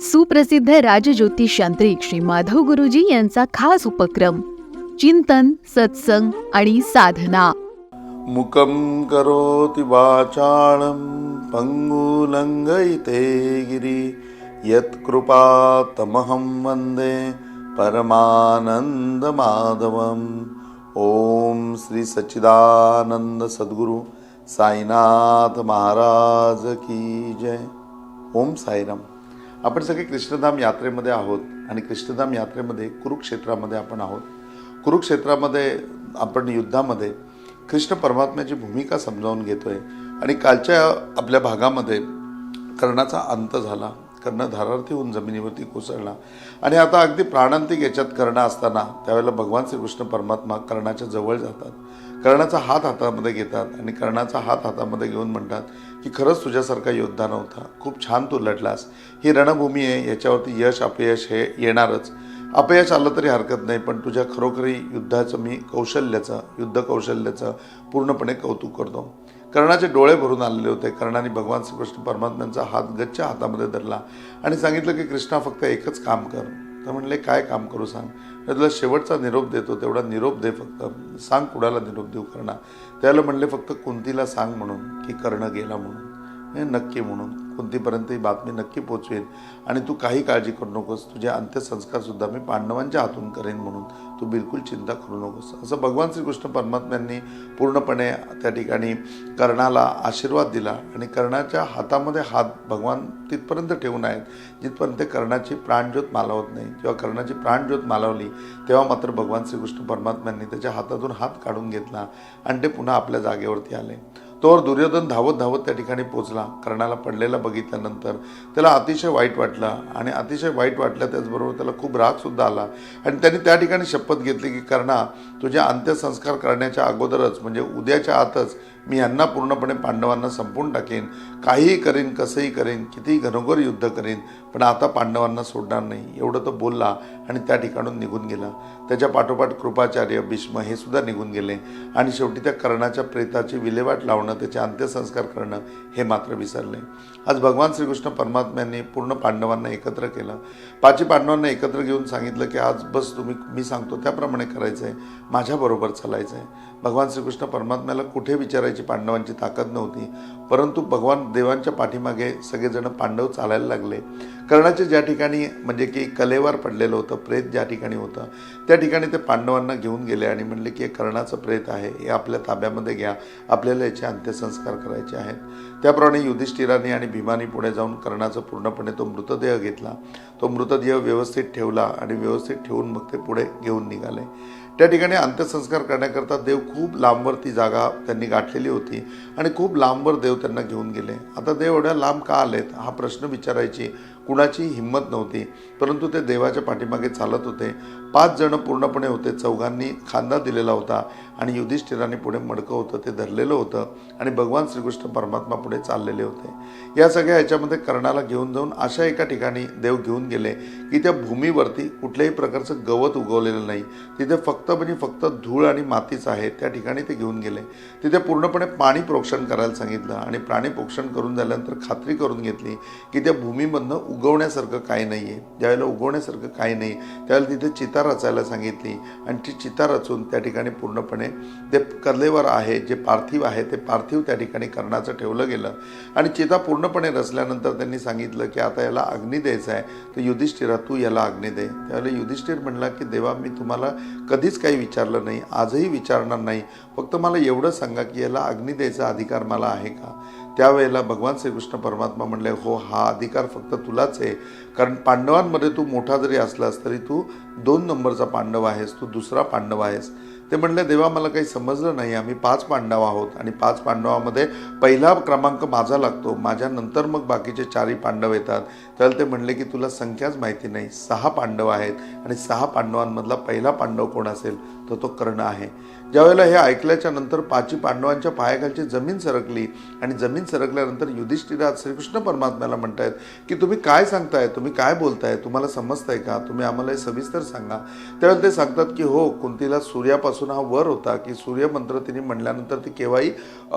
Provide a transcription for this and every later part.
सुप्रसिद्ध राजज्योतिष यांत्रिक श्री माधव गुरुजी यांचा खास उपक्रम चिंतन सत्संग आणि साधना. मुकं करोति वाचाळं पङ्गुलङ्गैते गिरि यत्कृपातमहं वन्दे परमानन्दमाधवम्। ॐ श्री सच्चिदानंद सद्गुरु साईनाथ महाराज की जय। ओम साईराम। आपण सगळे कृष्णधाम यात्रेमध्ये आहोत आणि कृष्णधाम यात्रेमध्ये कुरुक्षेत्रामध्ये आपण आहोत. कुरुक्षेत्रामध्ये आपण युद्धामध्ये कृष्ण परमात्म्याची भूमिका समजावून घेतोय आणि कालच्या आपल्या भागामध्ये कर्णाचा अंत झाला. कर्ण धारार्थी होऊन जमिनीवरती कोसळला आणि आता अगदी प्राणांतिक याच्यात कर्ण असताना त्यावेळेला भगवान श्रीकृष्ण परमात्मा कर्णाच्या जवळ जातात. कर्णाचा हात हातामध्ये घेतात आणि कर्णाचा हात हातामध्ये घेऊन म्हणतात की खरंच तुझ्यासारखा योद्धा नव्हता. खूप छान तू लढलास. ही रणभूमी आहे याच्यावरती यश अपयश हे येणारच. अपयश आलं तरी हरकत नाही पण तुझ्या खरोखरी युद्धाचं मी कौशल्याचं युद्ध कौशल्याचं पूर्णपणे कौतुक करतो. कर्णाचे डोळे भरून आलेले होते. कर्णाने भगवान श्रीकृष्ण परमात्म्यांचा हात गच्च्या हातामध्ये धरला आणि सांगितलं की कृष्णा फक्त एकच काम कर. तर म्हणले काय काम करू सांग? तुला शेवटचा निरोप देतो तेवढा निरोप दे फक्त. सांग कुणाला निरोप देऊ कर्णा? त्याला म्हणले फक्त कुंतीला सांग म्हणून की कर्ण गेला म्हणून. हे नक्की म्हणून. कुंतीपर्यंत ही बातमी नक्की पोचवेल आणि तू काही काळजी करू नकोस. तुझे अंत्यसंस्कारसुद्धा मी पांडवांच्या हातून करेन म्हणून. तू बिलकुल चिंता करू नकोस. असं भगवान श्रीकृष्ण परमात्म्यांनी पूर्णपणे त्या ठिकाणी कर्णाला आशीर्वाद दिला आणि कर्णाच्या हातामध्ये हात भगवान तिथपर्यंत ठेवून आहेत जिथपर्यंत कर्णाची प्राणज्योत मालवत नाही. जेव्हा कर्णाची प्राणज्योत मालवली तेव्हा मात्र भगवान श्रीकृष्ण परमात्म्यांनी त्याच्या हातातून हात काढून घेतला आणि ते पुन्हा आपल्या जागेवरती आले. तोवर दुर्योधन धावत धावत त्या ठिकाणी पोचला. कर्णाला पडलेला बघितल्यानंतर त्याला अतिशय वाईट वाटलं आणि अतिशय वाईट वाटलं त्याचबरोबर त्याला खूप रागसुद्धा आला. आणि त्यांनी त्या ठिकाणी शपथ घेतली की कर्णा तुझ्या अंत्यसंस्कार करण्याच्या अगोदरच म्हणजे उद्याच्या आतच मी यांना पूर्णपणे पांडवांना संपवून टाकेन. काहीही करेन कसंही करेन कितीही घनोघर युद्ध करेन पण आता पांडवांना सोडणार नाही. एवढं तो बोलला आणि त्या ठिकाणून निघून गेला. त्याच्या पाठोपाठ कृपाचार्य भीष्म हे सुद्धा निघून गेले. आणि शेवटी त्या कर्णाच्या प्रेताची विल्हेवाट लावणं त्याचे अंत्यसंस्कार करणं हे मात्र विसरले. आज भगवान श्रीकृष्ण परमात्म्यांनी पूर्ण पांडवांना एकत्र केलं. पाची पांडवांना एकत्र घेऊन सांगितलं की आज बस तुम्ही मी सांगतो त्याप्रमाणे करायचं आहे माझ्याबरोबर चालायचं आहे भगवान श्रीकृष्ण परमात्म्याला कुठे विचारायची पांडवांची ताकद नव्हती परंतु भगवान देवांच्या पाठीमागे सगळेजण पांडव चालायला लागले. कर्णाचे ज्या ठिकाणी म्हणजे की कलेवर पडलेलं होतं प्रेत ज्या ठिकाणी होतं त्या ठिकाणी ते पांडवांना घेऊन गेले आणि म्हणले की हे कर्णाचं प्रेत आहे हे आपल्या ताब्यामध्ये घ्या आपल्याला याचे अंत्यसंस्कार करायचे आहेत. त्याप्रमाणे युधिष्ठिराने आणि भीमानी पुढे जाऊन कर्णाचा पूर्णपणे तो मृतदेह घेतला. तो मृतदेह व्यवस्थित ठेवला आणि व्यवस्थित ठेवून मग ते पुढे घेऊन निघाले. त्या ठिकाणी अंत्यसंस्कार करण्याकरता देव खूप लांबवर ती जागा त्यांनी गाठलेली होती आणि खूप लांबवर देव त्यांना घेऊन गेले. आता देव एवढ्या लांब का आलेत? हा प्रश्न विचारायची कुणाची हिंमत नव्हती. परंतु ते देवाच्या पाठीमागे चालत होते. पाच जण पूर्णपणे होते. चौघांनी खांदा दिलेला होता. आणि युधिष्ठिराने पुढे मडकं होतं ते धरलेलं होतं आणि भगवान श्रीकृष्ण परमात्मा पुढे चाललेले होते. या सगळ्या याच्यामध्ये कर्णाला घेऊन जाऊन अशा एका ठिकाणी देव घेऊन गेले की त्या भूमीवरती कुठल्याही प्रकारचं गवत उगवलेलं नाही. तिथे फक्त म्हणजे फक्त धूळ आणि मातीच आहे त्या ठिकाणी ते घेऊन गेले. तिथे पूर्णपणे पाणी प्रोक्षण करायला सांगितलं आणि प्राणी प्रोक्षण करून झाल्यानंतर खात्री करून घेतली की त्या भूमीमधनं उगवण्यासारखं काही नाही आहे ज्यावेळेला उगवण्यासारखं काही नाही त्यावेळेला तिथे चिता रचायला सांगितली आणि ती चिता रचून त्या ठिकाणी पूर्णपणे ते कलेवर आहे जे पार्थिव आहे ते पार्थिव त्या ठिकाणी कर्णाचं ठेवलं गेलं. आणि चिता पूर्णपणे रचल्यानंतर त्यांनी सांगितलं की आता याला अग्नी द्यायचा आहे. तर युधिष्ठिरा तू याला अग्नी दे. त्यावेळेला युधिष्ठिर म्हणला की देवा मी तुम्हाला कधीच काही विचारलं नाही आजही विचारणार नाही. फक्त मला एवढं सांगा की याला अग्नी द्यायचा अधिकार मला आहे का? त्यावेळेला भगवान श्रीकृष्ण परमात्मा म्हणले हो हा अधिकार फक्त तुलाच आहे. कारण पांडवांमध्ये तू मोठा जरी असलास तरी तू दोन नंबरचा पांडव आहेस तू दुसरा पांडव आहेस. ते म्हणले देवा मला काही समजलं नाही. आम्ही पाच पांडव आहोत आणि पाच पांडवामध्ये पहिला क्रमांक माझा लागतो. माझ्यानंतर मग बाकीचे चारही पांडव येतात. त्याला ते म्हणले की तुला संख्याच माहिती नाही. सहा पांडव आहेत आणि सहा पांडवांमधला पहिला पांडव कोण असेल? तर तो कर्ण आहे. ज्यावेळेला हे ऐकल्याच्या नंतर पाची पांडवांच्या पायाखालची जमीन सरकली आणि जमीन सरकल्यानंतर युधिष्ठिराज श्रीकृष्ण परमात्म्याला म्हणतायत की तुम्ही काय सांगताय? तुम्ही काय बोलताय? तुम्हाला समजताय का? तुम्ही आम्हाला हे सविस्तर सांगा. त्यावेळेला ते सांगतात की हो कुंतीला सूर्यापासून हा वर होता की सूर्यमंत्र तिने म्हणल्यानंतर ती केव्हाही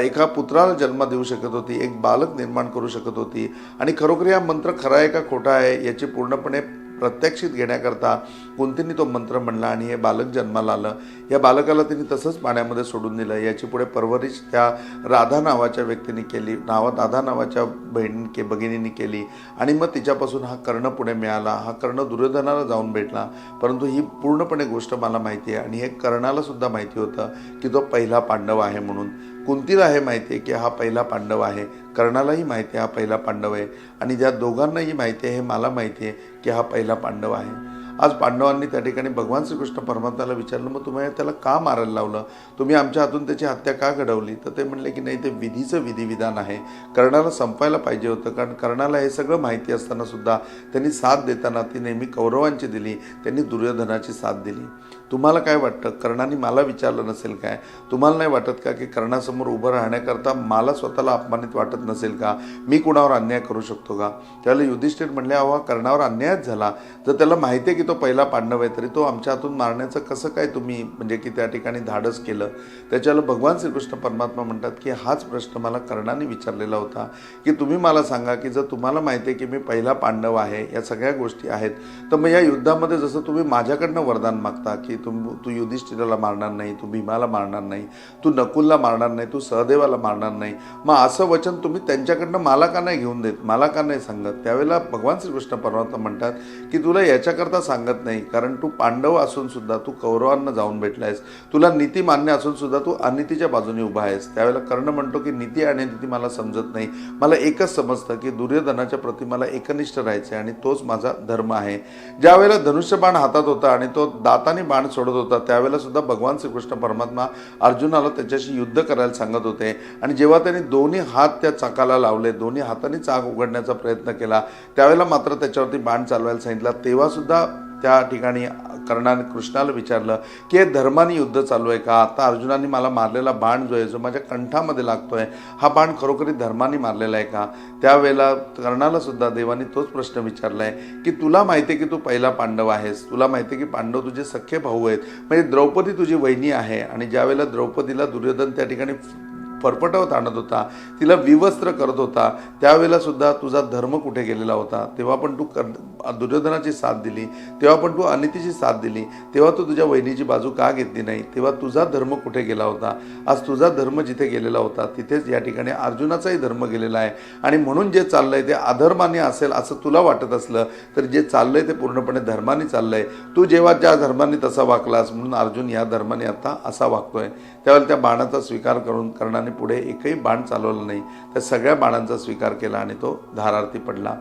एका पुत्राला जन्म देऊ शकत होती एक बालक निर्माण करू शकत होती आणि खरोखर हा मंत्र खरा आहे का खोटा आहे याची पूर्णपणे प्रत्यक्षित घेण्याकरता कुंतीने तो मंत्र म्हणला आणि हे बालक जन्माला आलं? या बालकाला त्यांनी तसंच पाण्यामध्ये सोडून दिलं. याची पुढे परवरिश त्या राधा नावाच्या व्यक्तीने केली. नावा राधा नावाच्या बहिणी के भगिनीने केली. आणि मग तिच्यापासून हा कर्ण पुढे मिळाला. हा कर्ण दुर्योधनाला जाऊन भेटला. परंतु ही पूर्णपणे गोष्ट मला माहिती आहे आणि हे कर्णाला सुद्धा माहिती होतं की तो पहिला पांडव आहे म्हणून. कुंतीला हे माहिती आहे की हा पहिला पांडव आहे? कर्णालाही माहिती आहे हा पहिला पांडव आहे. आणि ज्या दोघांनाही माहिती आहे हे मला माहिती आहे की हा पहिला पांडव आहे. आज पांडवांनी त्या ठिकाणी भगवान श्रीकृष्ण परमात्माला विचारलं मग तुम्ही त्याला का मारायला लावलं? तुम्ही आमच्या हातून त्याची हत्या का घडवली? तर ते म्हणले की नाही ते विधीचं विधिविधान आहे. कर्णाला संपायला पाहिजे होतं कारण कर्णाला हे सगळं माहिती असताना सुद्धा त्यांनी साथ देताना ती नेहमी कौरवांची दिली त्यांनी दुर्योधनाची साथ दिली. तुम्हाला काय वाटतं? कर्णाने मला विचारलं नसेल काय? तुम्हाला नाही वाटत का की कर्णासमोर उभं राहण्याकरता मला स्वतःला अपमानित वाटत नसेल का? मी कुणावर अन्याय करू शकतो का? त्याला युधिष्ठिर म्हणले अहो कर्णावर अन्यायच झाला. जर त्याला माहिती आहे की तो पहिला पांडव आहे तरी तो आमच्या हातून मारण्याचं कसं काय तुम्ही म्हणजे की त्या ठिकाणी धाडस केलं? त्याच्याला भगवान श्रीकृष्ण परमात्मा म्हणतात की हाच प्रश्न मला कर्णाने विचारलेला होता की तुम्ही मला सांगा की जर तुम्हाला माहिती आहे की मी पहिला पांडव आहे या सगळ्या गोष्टी आहेत तर मग या युद्धामध्ये जसं तुम्ही माझ्याकडनं वरदान मागता की तुम तू युधिष्ठिराला मारणार नाही तू भीमाला मारणार नाही तू नकुलला मारणार नाही तू सहदेवाला मारणार नाही. मग असं वचन तुम्ही त्यांच्याकडनं मला का नाही घेऊन देत मला का नाही सांगत? त्यावेळेला भगवान श्रीकृष्ण परमात्मा म्हणतात की तुला याच्याकरता सांगत नाही कारण तू पांडव असून सुद्धा तू कौरवांना जाऊन भेटलायस. तुला नीती मान्य असून सुद्धा तू अनितीच्या बाजूने उभा आहेस. त्यावेळेला कर्ण म्हणतो की नीती आणि नीती मला समजत नाही. मला एकच समजतं की दुर्योधनाच्या प्रती मला एकनिष्ठ राहायचं आहे आणि तोच माझा धर्म आहे. ज्या वेळेला धनुष्यबाण हातात होता आणि तो दाताने बाण सोडत होता. त्यावेळेला सुद्धा भगवान श्रीकृष्ण परमात्मा अर्जुनाला त्याच्याशी युद्ध करायला सांगत होते. आणि जेव्हा त्यांनी दोन्ही हात त्या चाकाला लावले दोन्ही हाताने चाक उघडण्याचा प्रयत्न केला त्यावेळेला मात्र त्याच्यावरती बाण चालवायला सांगितला. तेव्हा सुद्धा त्या ठिकाणी कर्णाने कृष्णाला विचारलं की हे धर्माने युद्ध चालू आहे का? आता अर्जुनाने मला मारलेला बाण जो आहे जो माझ्या कंठामध्ये लागतो आहे हा बाण खरोखरी धर्माने मारलेला आहे का? त्यावेळेला कर्णाला सुद्धा देवाने तोच प्रश्न विचारला आहे की तुला माहिती आहे की तू पहिला पांडव आहेस? तुला माहिती आहे की पांडव तुझे सख्खे भाऊ आहेत? म्हणजे द्रौपदी तुझी वहिनी आहे आणि ज्यावेळेला द्रौपदीला दुर्योधन त्या ठिकाणी फरफटवत आणत होता तिला विवस्त्र करत होता. त्यावेळेला सुद्धा तुझा धर्म कुठे गेलेला होता? तेव्हा पण तू कर दुर्योधनाची साथ दिली तेव्हा पण तू अनितीची साथ दिली तेव्हा तू तुझ्या वहिनीची बाजू का घेतली नाही? तेव्हा तुझा धर्म कुठे गेला होता? आज तुझा धर्म जिथे गेलेला होता तिथेच या ठिकाणी अर्जुनाचाही धर्म गेलेला आहे. आणि म्हणून जे चाललंय ते अधर्माने असेल असं तुला वाटत असलं तर जे चाललंय ते पूर्णपणे धर्माने चाललंय. तू जेव्हा ज्या धर्माने तसा वागलास म्हणून अर्जुन या धर्माने आता असा वागतोय. त्यावेळेला त्या बाणाचा स्वीकार करून कर्णाने पुढे एकही बाण चालवलं नाही. त्या सगळ्या बाणांचा स्वीकार केला आणि तो धारार्थी पडला.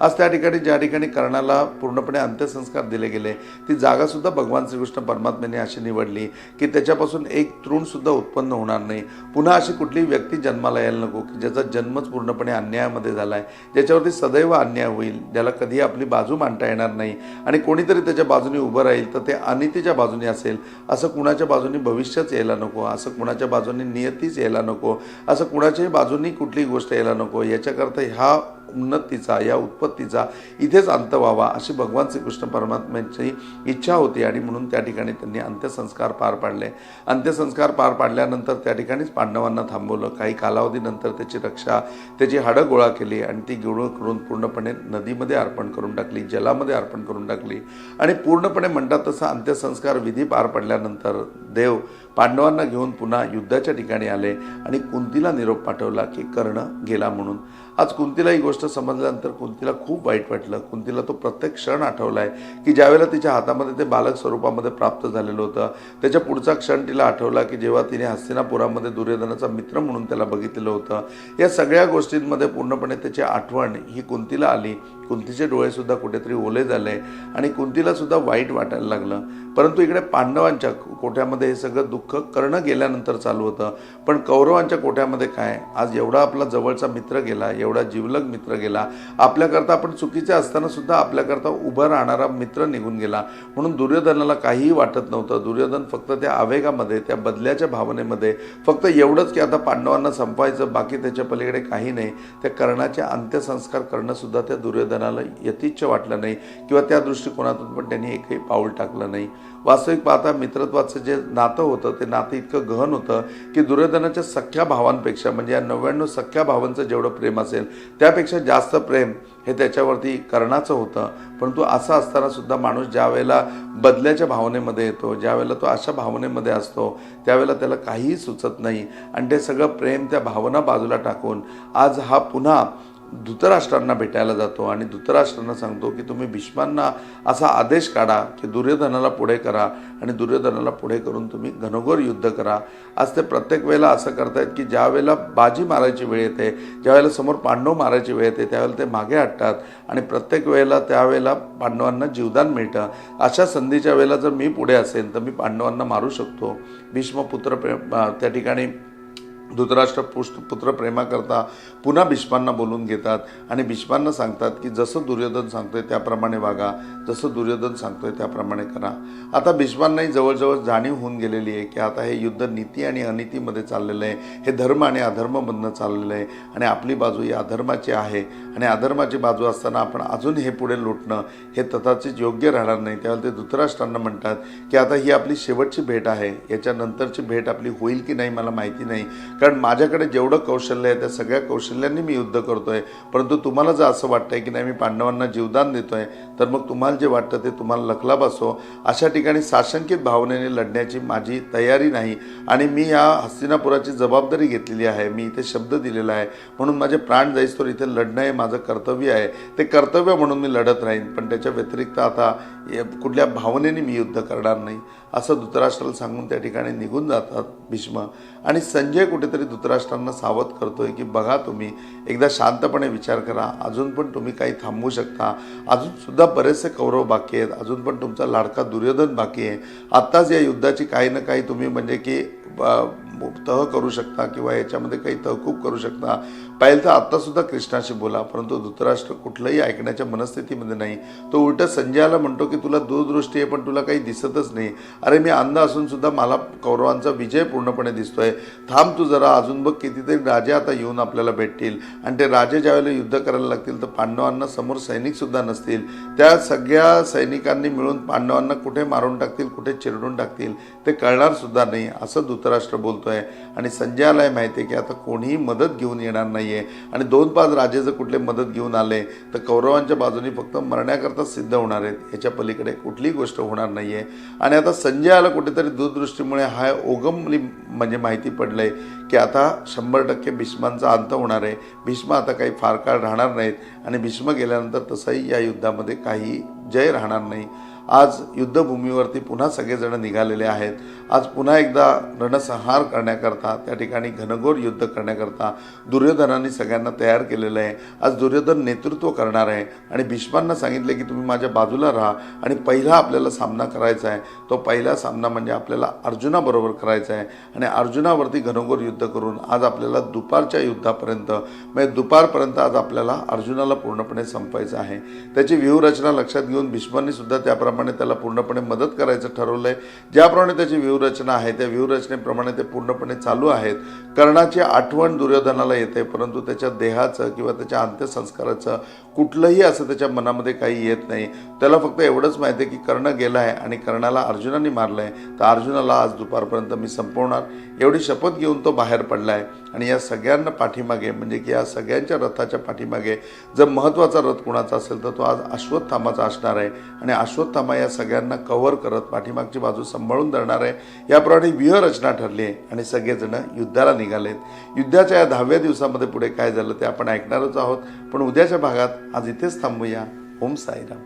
आज त्या ठिकाणी ज्या ठिकाणी कर्णाला पूर्णपणे अंत्यसंस्कार दिले गेले ती जागासुद्धा भगवान श्रीकृष्ण परमात्म्याने अशी निवडली की त्याच्यापासून एक तृणसुद्धा उत्पन्न होणार नाही. पुन्हा अशी कुठलीही व्यक्ती जन्माला यायला नको की ज्याचा जन्मच पूर्णपणे अन्यायामध्ये झाला आहे ज्याच्यावरती सदैव अन्याय होईल ज्याला कधी आपली बाजू मांडता येणार नाही आणि कोणीतरी त्याच्या बाजूने उभं राहील तर ते अनितीच्या बाजूने असेल. असं कुणाच्या बाजूने भविष्यच यायला नको असं कुणाच्या बाजूने नियतीच यायला नको असं कुणाच्याही बाजूनी कुठलीही गोष्ट यायला नको. याच्याकरता ह्या उन्नतीचा या उत्पत्तीचा इथेच अंत व्हावा अशी भगवान श्रीकृष्ण परमात्म्यांची इच्छा होती आणि म्हणून त्या ठिकाणी त्यांनी अंत्यसंस्कार पार पाडले. अंत्यसंस्कार पार पाडल्यानंतर त्या ठिकाणीच पांडवांना थांबवलं. काही कालावधीनंतर त्याची रक्षा त्याची हाडं गोळा केली आणि ती गोळा करून पूर्णपणे नदीमध्ये अर्पण करून टाकली जलामध्ये अर्पण करून टाकली. आणि पूर्णपणे म्हणतात तसा अंत्यसंस्कार विधी पार पडल्यानंतर देव पांडवांना घेऊन पुन्हा युद्धाच्या ठिकाणी आले आणि कुंतीला निरोप पाठवला की कर्ण गेला म्हणून. आज कुंतीला ही गोष्ट समजल्यानंतर कुंतीला खूप वाईट वाटलं कुंतीला तो प्रत्येक क्षण आठवला आहे की ज्यावेळेला तिच्या हातामध्ये ते बालक स्वरूपामध्ये प्राप्त झालेलं होतं त्याच्या पुढचा क्षण तिला आठवला की जेव्हा तिने हस्तिनापुरामध्ये दुर्योधनाचा मित्र म्हणून त्याला बघितलेलं होतं. या सगळ्या गोष्टींमध्ये पूर्णपणे त्याची आठवण ही कुंतीला आली? कुंतीचे डोळेसुद्धा कुठेतरी ओले झाले आणि कुंतीलासुद्धा वाईट वाटायला लागलं? परंतु इकडे पांडवांच्या कोठ्यामध्ये हे सगळं दुःख करणं गेल्यानंतर चालू होतं. पण कौरवांच्या कोठ्यामध्ये काय? आज एवढा आपला जवळचा मित्र गेला एवढा जिवलग मित्र गेला. आपल्याकरता आपण चुकीचे असताना सुद्धा आपल्याकरता उभं राहणारा मित्र निघून गेला. म्हणून दुर्योधनाला काहीही वाटत नव्हतं. दुर्योधन फक्त त्या आवेगामध्ये त्या बदल्याच्या भावनेमध्ये फक्त एवढंच की आता पांडवांना संपवायचं बाकी त्याच्या पलीकडे काही नाही. त्या कर्णाचे अंत्यसंस्कार करणं सुद्धा त्या दुर्योधनाला यथेच्छ वाटलं नाही किंवा त्या दृष्टिकोनातून पण त्यांनी एकही पाऊल टाकलं नाही. वास्तविक पाहता मित्रत्वाचं जे नातं होतं ते नातं इतकं गहन होतं की दुर्योधनाच्या सख्या भावांपेक्षा म्हणजे या नव्याण्णव सख्या भावांचं जेवढं प्रेम असेल त्यापेक्षा जास्त प्रेम हे त्याच्यावरती कर्णाचं होतं. परंतु असं असताना सुद्धा माणूस ज्या वेळेला बदल्याच्या भावनेमध्ये येतो ज्या वेळेला तो अशा भावनेमध्ये असतो त्यावेळेला त्याला काहीही सुचत नाही. आणि ते सगळं प्रेम त्या भावना बाजूला टाकून आज हा पुन्हा धृतराष्ट्रांना भेटायला जातो आणि धृतराष्ट्रांना सांगतो की तुम्ही भीष्मांना असा आदेश काढा की दुर्योधनाला पुढे करा आणि दुर्योधनाला पुढे करून तुम्ही घनघोर युद्ध करा. आज ते प्रत्येक वेळेला असं करतायत की ज्या वेळेला बाजी मारायची वेळ येते ज्या वेळेला समोर पांडव मारायची वेळ येते त्यावेळेला ते मागे हटतात आणि प्रत्येक वेळेला त्यावेळेला पांडवांना जीवदान मिळतं. अशा संधीच्या वेळेला जर मी पुढे असेल तर मी पांडवांना मारू शकतो. भीष्मपुत्र त्या ठिकाणी धृतराष्ट्र पुष्ट पुत्र प्रेमाकरता पुन्हा भीष्मांना बोलून घेतात आणि भीष्मांना सांगतात की जसं दुर्योधन सांगतोय त्याप्रमाणे वागा जसं दुर्योधन सांगतोय त्याप्रमाणे करा. आता भीष्मांनाही जवळजवळ जाणीव होऊन गेलेली आहे की आता हे युद्ध नीती आणि अनितीमध्ये चाललेलं आहे हे धर्म आणि अधर्ममधनं चाललेलं आहे आणि आपली बाजू ही अधर्माची आहे आणि अधर्माची बाजू असताना आपण अजून हे पुढे लुटणं हे तथाचित योग्य राहणार नाही. त्यावेळेला ते धृतराष्ट्रांना म्हणतात की आता ही आपली शेवटची भेट आहे याच्यानंतरची भेट आपली होईल की नाही मला माहिती नाही. कारण माझ्याकडे जेवढं कौशल्य आहे त्या सगळ्या कौशल्यांनी मी युद्ध करतो आहे परंतु तुम्हाला जर असं वाटतंय की नाही मी पांडवांना जीवदान देतो आहे तर मग तुम्हाला जे वाटतं ते तुम्हाला लखलाभ असो. अशा ठिकाणी साशंकित भावनेने लढण्याची माझी तयारी नाही. आणि मी या हस्तिनापुराची जबाबदारी घेतलेली आहे. मी इथे शब्द दिलेला आहे. म्हणून माझे प्राण जाईस्तोवर इथे लढणं हे माझं कर्तव्य आहे. ते कर्तव्य म्हणून मी लढत राहीन. पण त्याच्या व्यतिरिक्त आता कुठल्या भावनेने मी युद्ध करणार नाही? असं धृतराष्ट्राला सांगून त्या ठिकाणी निघून जातात भीष्म. आणि संजय कुठे कुठेतरी धृतराष्ट्रांना सावध करतोय की बघा तुम्ही एकदा शांतपणे विचार करा. अजून पण तुम्ही काही थांबवू शकता. अजून सुद्धा बरेचसे कौरव बाकी आहेत. अजून पण तुमचा लाडका दुर्योधन बाकी आहे. आत्ताच या युद्धाची काही ना काही तुम्ही म्हणजे की तह करू शकता किंवा याच्यामध्ये काही तहकूब करू शकता. पाहिलं तर आत्तासुद्धा कृष्णाशी बोला परंतु धृतराष्ट्र कुठलंही ऐकण्याच्या मनस्थितीमध्ये नाही. तो उलट संजयाला म्हणतो की तुला दूरदृष्टी आहे पण तुला काही दिसतच नाही. अरे मी अंध असूनसुद्धा मला कौरवांचा विजय पूर्णपणे दिसतोय. थांब तू जरा अजून बघ कितीतरी राजे आता येऊन आपल्याला भेटतील. आणि ते राजे ज्यावेळेला युद्ध करायला लागतील तर पांडवांना समोर सैनिकसुद्धा नसतील. त्या सगळ्या सैनिकांनी मिळून पांडवांना कुठे मारून टाकतील कुठे चिरडून टाकतील ते कळणार सुद्धा नाही असं धृतराष्ट्र आहे आणि संजयालाही माहिती आहे की आता कोणीही मदत घेऊन येणार नाहीये. आणि दोन पाच राजे जर कुठले मदत घेऊन आले तर कौरवांच्या बाजूनी फक्त मरण्याकरता सिद्ध होणार आहेत. याच्या पलीकडे कुठलीही गोष्ट होणार नाहीये. आणि आता संजयाला कुठेतरी दूरदृष्टीमुळे हा ओगमली म्हणजे माहिती पडलंय की आता शंभर टक्के भीष्मांचा अंत होणार आहे. भीष्म आता काही फार काळ राहणार नाहीत. आणि भीष्म गेल्यानंतर तसंही या युद्धामध्ये काही जय राहणार नाही. आज युद्धभूमीवरती पुन्हा सगळेजण निघालेले आहेत. आज पुन्हा एकदा रणसंहार करण्याकरता त्या ठिकाणी घनघोर युद्ध करण्याकरता दुर्योधनाने सगळ्यांना तयार केलेलं आहे. आज दुर्योधन नेतृत्व करणार आहे. आणि भीष्मांना सांगितले की तुम्ही माझ्या बाजूला राहा. आणि पहिला आपल्याला सामना करायचा आहे. तो पहिला सामना म्हणजे आपल्याला अर्जुनाबरोबर करायचा आहे. आणि अर्जुनावरती घनघोर युद्ध करून आज आपल्याला दुपारच्या युद्धापर्यंत म्हणजे दुपारपर्यंत आज आपल्याला अर्जुनाला पूर्णपणे संपायचं आहे. त्याची व्यूहरचना लक्षात घेऊन भीष्मांनी सुद्धा त्याप्रमाणे त्याला पूर्णपणे मदत करायचं ठरवलंय ज्याप्रमाणे त्याची व्यूहरचना आहे त्या व्यूहरचनेप्रमाणे ते पूर्णपणे चालू आहेत. कर्णाची आठवण दुर्योधनाला येते परंतु त्याच्या देहाचं किंवा त्याच्या अंत्यसंस्काराचं कुठलंही असं त्याच्या मनामध्ये काही येत नाही. त्याला फक्त एवढंच माहिती आहे की कर्ण गेला आहे आणि कर्णाला अर्जुनाने मारलं आहे तर अर्जुनाला आज दुपारपर्यंत मी संपवणार. एवढी शपथ घेऊन तो बाहेर पडला आहे आणि या सगळ्यांना पाठीमागे म्हणजे की या सगळ्यांच्या रथाच्या पाठीमागे जर महत्त्वाचा रथ कुणाचा असेल तर तो आज अश्वत्थामाचा असणार आहे. आणि अश्वत्थामा या सगळ्यांना कव्हर करत पाठीमागची बाजू सांभाळून धरणार आहे. याप्रमाणे व्यूहरचना ठरली आहे आणि सगळेजण युद्धाला निघालेत. युद्धाच्या या दहाव्या दिवसामध्ये पुढे काय झालं ते आपण ऐकणारच आहोत. पण उद्याच्या भागात आज इथेच थांबूया. ओम साईराम.